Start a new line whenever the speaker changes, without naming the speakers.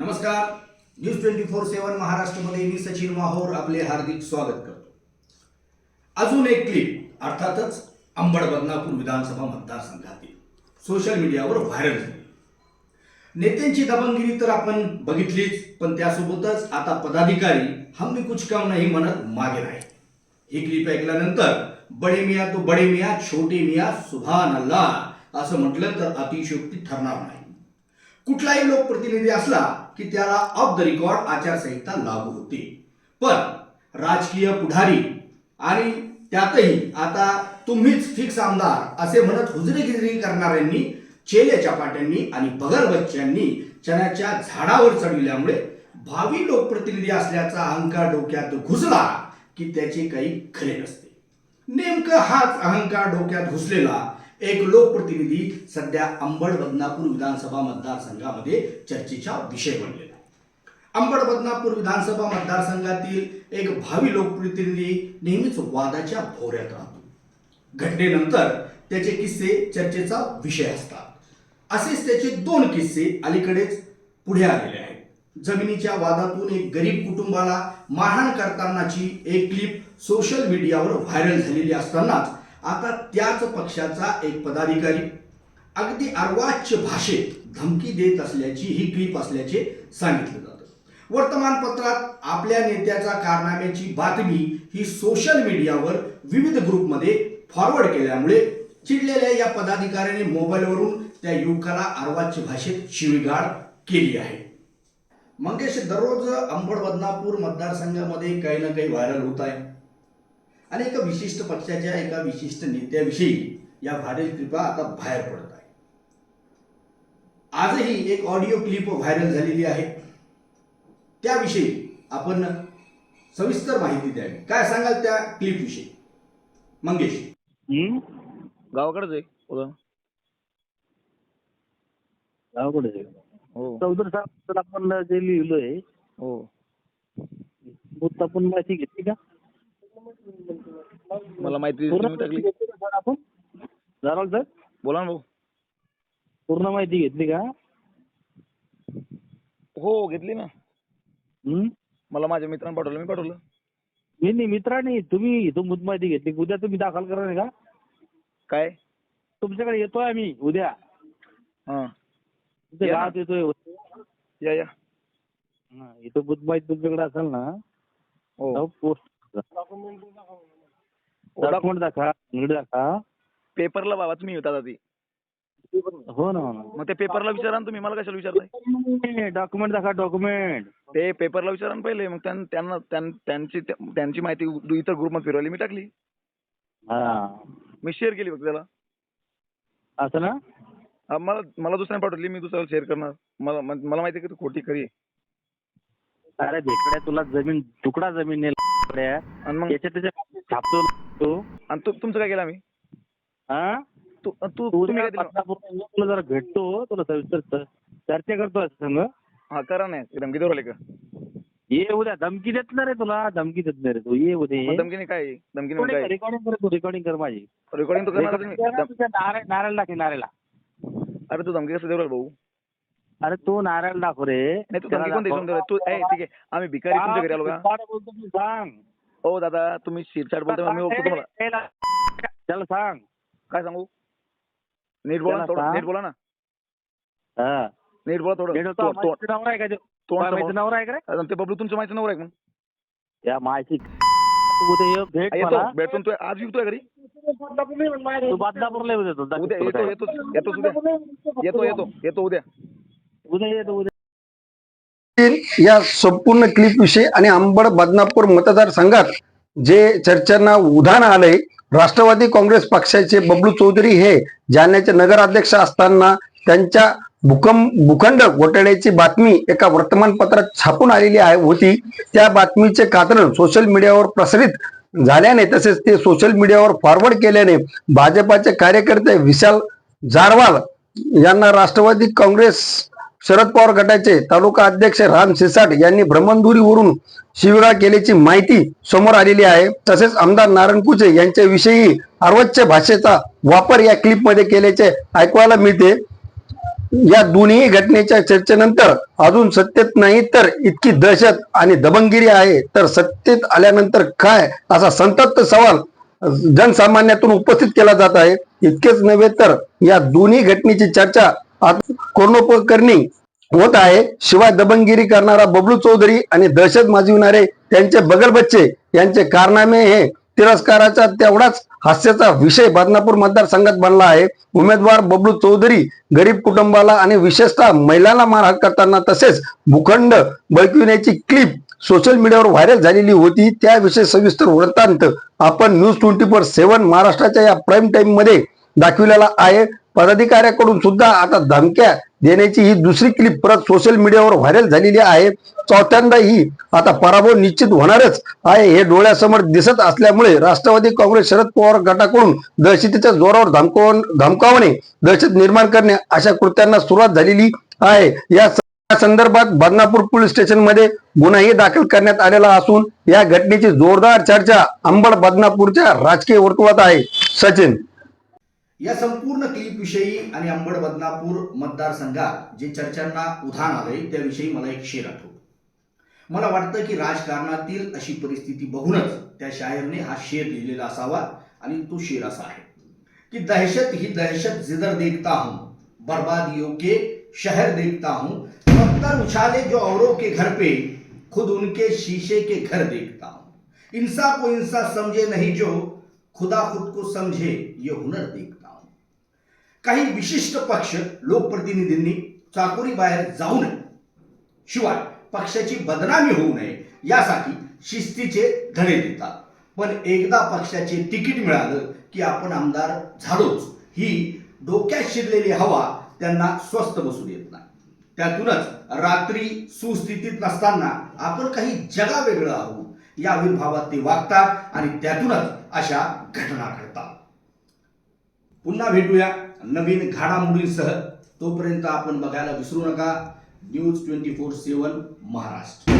नमस्कार. News twenty four seven महाराष्ट्रमध्ये मी सचिन माहोर आपले हार्दिक स्वागत करतो. अजून एक क्लिप अर्थातच अंबड बदनापूर विधानसभा मतदारसंघातील सोशल मीडियावर व्हायरल झाली. नेत्यांची दबंगिरी तर आपण बघितलीच पण त्यासोबतच आता पदाधिकारी हमने कुछ काम नाही म्हणत मागे नाही. ही क्लिप ऐकल्यानंतर बडे मिया तो बडे मिया छोटे मिया सुभान अल्ला असं म्हटलं तर अतिशयोक्ती ठरणार नाही. कुठलाही लोकप्रतिनिधी असला की त्याला ऑफ द रेकॉर्ड आचारसंहिता लागू होते. पण राजकीय पुढारी आणि त्यातही आता तुम्हीच फिक्स आमदार असे म्हणत हुजरेगिरी करणाऱ्यांनी चेले चपाट्यांनी आणि बगर बच्च्यांनी चण्याच्या झाडावर चढविल्यामुळे भावी लोकप्रतिनिधी असल्याचा अहंकार डोक्यात घुसला की त्याचे काही खरे नसते. नेमकं हाच अहंकार डोक्यात घुसलेला एक लोकप्रतिनिधी सध्या अंबड बदनापूर विधानसभा मतदारसंघामध्ये चर्चेचा विषय बनलेला आहे. अंबड बदनापूर विधानसभा मतदारसंघातील एक भावी लोकप्रतिनिधी नेहमीच वादाच्या भोवऱ्यात राहतो. घटनेनंतर त्याचे किस्से चर्चेचा विषय असतात. असेच त्याचे दोन किस्से अलीकडेच पुढे आलेले आहेत. जमिनीच्या वादातून एक गरीब कुटुंबाला मारहाण करतानाची एक क्लिप सोशल मीडियावर व्हायरल झालेली असतानाच आता त्याच पक्षाचा एक पदाधिकारी अगदी अर्वाच्य भाषेत धमकी देत असल्याची ही क्लिप असल्याचे सांगितलं जातं. वर्तमानपत्रात आपल्या नेत्याच्या कारनाम्याची बातमी ही सोशल मीडियावर विविध ग्रुपमध्ये फॉरवर्ड केल्यामुळे चिडलेल्या या पदाधिकाऱ्याने मोबाईलवरून त्या युवकाला अर्वाच्य भाषेत शिवीगाळ केली आहे. मंगेश दररोज अंबड बदनापूर मतदारसंघामध्ये काही ना काही व्हायरल होत आहे. आणि एका विशिष्ट पक्षाच्या एका विशिष्ट नेत्याविषयी या व्हायरल क्लिपा आता बाहेर पडत आहे. आजही एक ऑडिओ क्लिप व्हायरल झालेली आहे. त्याविषयी आपण सविस्तर माहिती द्यावी. काय सांगाल त्या क्लिप विषयी? मंगेश.
हम्म?
गावाकडेच आहे उदा
गावाकडे आहे.
हो.
चौधरी साहेब आपण जे लिहिलंय
हो.
बुत आपण माहिती घेतली का?
मला माहिती
पूर्ण
तुम्ही
माहिती
टाकली
घेतली का सर
बोला ना भाऊ.
पूर्ण माहिती घेतली का?
हो घेतली ना.
हम्म?
मला माझ्या मित्रांनी पाठवलं मी पाठवलं.
मी नाही मित्रांनी तुम्ही इथून माहिती घेतली. उद्या तुम्ही दाखल करणार आहे का?
काय?
तुमच्याकडे येतोय आम्ही उद्या.
हां.
तुमच्या
या ना.
गावात येतोय
या या.
हा, इथं बुत माहिती तुमच्याकडे असेल ना
हो.
पोस्ट डॉक्युमेंट दाखवा? नीट दाखवा.
पेपरला बाबा तुम्ही होता आधी.
हो ना हो ना.
मग ते पेपरला विचारा ना तुम्ही मला कशाला विचारताय?
डॉक्युमेंट दाखवा डॉक्युमेंट.
ते पेपरला विचारा ना पहिले मग त्यां- त्यांना त्यां- त्यांची त्यांची माहिती इतर ग्रुपमध्ये फिरवली मी टाकली.
हा.
मी शेअर केली फक्त त्याला.
असं ना?
हा, मला मला दुसऱ्याने पाठवली मी दुसऱ्याला शेअर करणार. मला म- मला माहिती आहे की तू खोटी खरी आहे.
अरे भेकड्या तुला जमीन तुकडा जमीन नेला.
आणि मग?
त्याच्या त्याच्या छापतो तू?
आणि तू तुमचं काय केलं आम्ही?
हा?
तू तू
तू
तुम्ही काय दिलं?
तुला जरा भेटतो तुला सविस्तर च- चर्चा करतो आज संग
हा? करा नाही धमकी देऊ राहिले का?
ये उद्या धमकी देत नाही रे तुला धमकी देत नाही रे तू ये उद्या
मग धमकीने काय? धमकीने मग काय?
रेकॉर्डिंग कर तू रेकॉर्डिंग कर माझी.
रेकॉर्डिंग तो करणार तुम्ही.
Recording कर ना तुझ्या नारळ नारळ दाखव नारळला
अरे तू धमकी कसं देऊ राहिला भाऊ?
अरे तू नारळ दाखव रे.
नाही तू धमकी कोण राहिला? तू ए ठीक आहे आम्ही भिकारी तुमच्या घरी आलो का?
काय बोलतो तू सांग.
हो दादा तुम्ही शिरसाट बोलतोय मी ओळखतो तुम्हाला.
त्याला सांग.
काय सांगू? नीट बोला ना
त्याला
थोडं
सांग.
नीट बोला ना.
हा.
नीट बोला थोडं.
भेट होतो
तोंड- तोंड-
माहिती नवरा आहे का ते?
तोंड
माहिती
समोर.
नवरा आहे का रे?
अरे ते बबलू तुमचं माहिती नव्हतं आहे मग?
या माहिती. तू उद्या ये, भेट
येतो
मला.
भेटतो तू आज येतोय घरी.
तू बदलापूरला येऊ देतो
उद्या येतो येतो येतो उद्या. येतो येतो येतो उद्या.
उद्या येतो उद्या.
या संपूर्ण क्लिप विषयी आणि अंबड बदनापूर मतदारसंघात जे चर्चांना उधाण आलंय राष्ट्रवादी काँग्रेस पक्षाचे बबलू चौधरी हे जालन्याचे नगराध्यक्ष असताना त्यांच्या भूकंप भूखंड घोटाळ्याची बातमी एका वर्तमानपत्रात छापून आलेली आहे होती. त्या बातमीचे कात्रण सोशल मीडियावर प्रसारित झाल्याने तसेच ते सोशल मीडियावर फॉरवर्ड केल्याने भाजपाचे कार्यकर्ते विशाल जारवाल यांना राष्ट्रवादी काँग्रेस शरद पवार गटाचे तालुका अध्यक्ष राम सिसाट यांनी भ्रमणधुरीवरून शिविरा केल्याची माहिती समोर आलेली आहे. तसेच आमदार नारायण कुचे यांच्याविषयी अर्वच्य भाषेचा वापर या क्लिपमध्ये केल्याचे ऐकवायला मिळते. या दोन्ही घटनेच्या चर्चेनंतर अजून सत्तेत नाही तर इतकी दहशत आणि दबंगिरी आहे. तर सत्तेत आल्यानंतर काय? असा संतप्त सवाल जनसामान्यातून उपस्थित केला जात आहे. इतकेच नव्हे तर या दोन्ही घटनेची चर्चा कोर्णोपकरणी होत आहे. शिवाय दबंगिरी करणारा बबलू चौधरी आणि दहशत माजविणारे त्यांचे बगल बच्चे यांचे कारनामे हे तिरस्काराचा तेवढाच हास्याचा विषय बदनापूर मतदारसंघात बनला आहे. उमेदवार बबलू चौधरी गरीब कुटुंबाला आणि विशेषतः महिलांना मारहाण करताना तसेच भूखंड बळकविण्याची क्लिप सोशल मीडियावर व्हायरल झालेली होती. त्याविषयी सविस्तर वृत्तांत आपण न्यूज ट्वेंटी फोर सेव्हन महाराष्ट्राच्या या प्राईम टाईममध्ये दाखविलेला आहे. पदाधिकाऱ्याकडून सुद्धा आता धमक्या देण्याची ही दुसरी क्लिप परत सोशल मीडियावर व्हायरल झालेली आहे. चौथ्यांदा ही आता पराभव निश्चित होणारच आहे हे डोळ्यासमोर दिसत असल्यामुळे राष्ट्रवादी काँग्रेस शरद पवार गटाकडून दहशतीच्या जोरावर धमकावून धमकावणे दहशत निर्माण करणे अशा कृत्यांना सुरुवात झालेली आहे. या संदर्भात बदनापूर पोलीस स्टेशनमध्ये गुन्हाही दाखल करण्यात आलेला असून या घटनेची जोरदार चर्चा अंबड बदनापूरच्या राजकीय वर्तुळात आहे. सचिन
या संपूर्ण क्लिपविषयी आणि अंबड बदनापूर मतदारसंघात जे चर्चांना उधाण आलंय त्याविषयी मला एक शेर आठवतो मला वाटतं की राजकारणातील अशी परिस्थिती बघूनच त्या शायरने हा शेर लिहिलेला असावा आणि तो शेर असा आहे की दहशत ही दहशत जिधर देखता हूं बर्बादियों के शहर देखता हूं पत्थर उछाले जो औरों के घर पे खुद उनके शीशे के घर देखता हूं। इंसा को इंसा समझे नहीं जो खुदा खुद को समझे ये हुनर देखता काही विशिष्ट पक्ष लोकप्रतिनिधींनी चाकोरी बाहेर जाऊ नये. शिवाय पक्षाची बदनामी होऊ नये यासाठी शिस्तीचे धडे देतात. पण एकदा पक्षाचे तिकीट मिळालं की आपण आमदार झालोच. ही डोक्यात शिरलेली हवा त्यांना स्वस्त बसू देत नाही. त्यातूनच रात्री सुस्थितीत नसताना आपण काही जगा वेगळं आहोत या आविर्भावात ते वागतात आणि त्यातूनच अशा घटना घडतात. पुन्हा भेटूया. नवीन घडामोडींसह तोपर्यंत आपण बघायला विसरू नका. News twenty four seven Maharashtra.